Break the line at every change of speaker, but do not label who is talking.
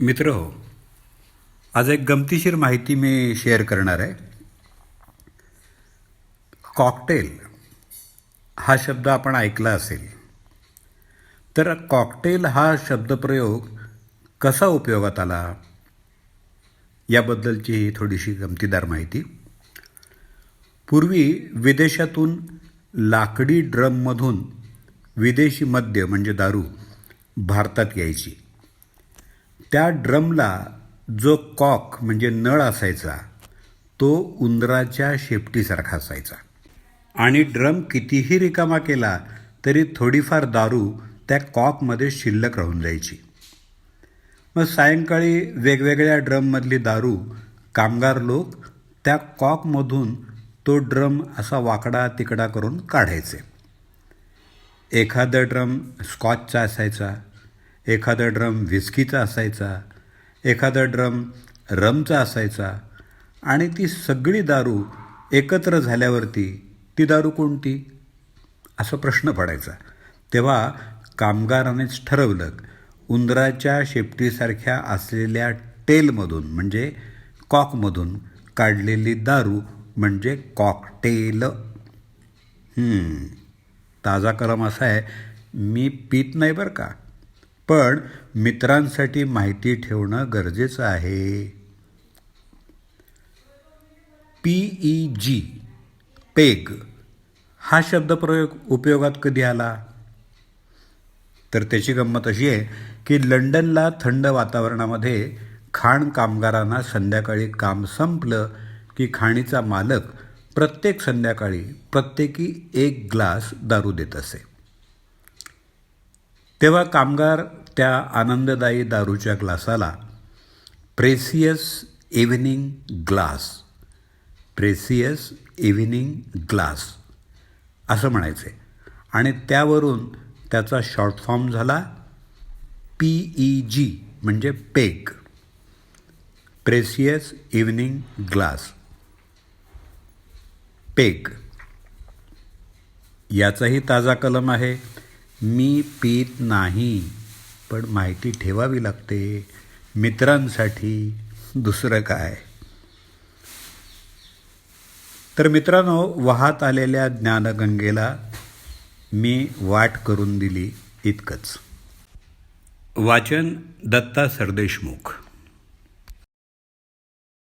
मित्र हो आज एक गमतीशीर माहिती मी शेअर करणार आहे. कॉकटेल हा शब्द आपण ऐकला असेल. तर कॉकटेल हा शब्दप्रयोग कसा उपयोगात आला? याबद्दलची ही थोडीशी गमतीदार माहिती. पूर्वी विदेशातून लाकडी ड्रममधून विदेशी मद्य म्हणजे दारू भारतात यायची. त्या ड्रमला जो कॉक म्हणजे नळ असायचा तो उंदराच्या शेपटीसारखा असायचा. आणि ड्रम कितीही रिकामा केला तरी थोडीफार दारू त्या कॉकमध्ये शिल्लक राहून जायची. मग सायंकाळी वेगवेगळ्या ड्रममधली दारू कामगार लोक त्या कॉकमधून तो ड्रम असा वाकडा तिकडा करून काढायचे. एखादा ड्रम स्कॉचचा असायचा एखादा ड्रम व्हिस्कीचा असायचा एखादा ड्रम रमचा असायचा आणि ती सगळी दारू एकत्र झाल्यावरती ती दारू कोणती? असा प्रश्न पडायचा. तेव्हा कामगारानेच ठरवलं उंदराच्या शेपटीसारख्या असलेल्या टेलमधून म्हणजे कॉकमधून काढलेली दारू म्हणजे कॉकटेल. ताजा कलम असा आहे मी पीत नाही बरं का? पण मित्रांसाठी माहिती ठेवणं गरजेचं आहे. पीई जी पेग हा शब्दप्रयोग उपयोगात कधी आला? तर त्याची गंमत अशी आहे की लंडनला थंड वातावरणामध्ये खाण कामगारांना संध्याकाळी काम संपलं की खाणीचा मालक प्रत्येक संध्याकाळी प्रत्येकी एक ग्लास दारू देत असे. तेव्हा कामगार त्या आनंददायी दारूच्या ग्लासाला precious evening glass precious evening glass असं म्हणायचे. आणि त्यावरून त्याचा शॉर्ट फॉर्म झाला पी ई जी म्हणजे peg precious evening glass peg याचाही ताजा कलम आहे. मी पीत नाही पण माहिती ठेवावी लागते. मित्रांसाठी दुसरं काय? तर मित्रांनो वाहत आलेल्या ज्ञानगंगेला मी वाट करून दिली इतकंच. वाचन दत्ता सरदेशमुख.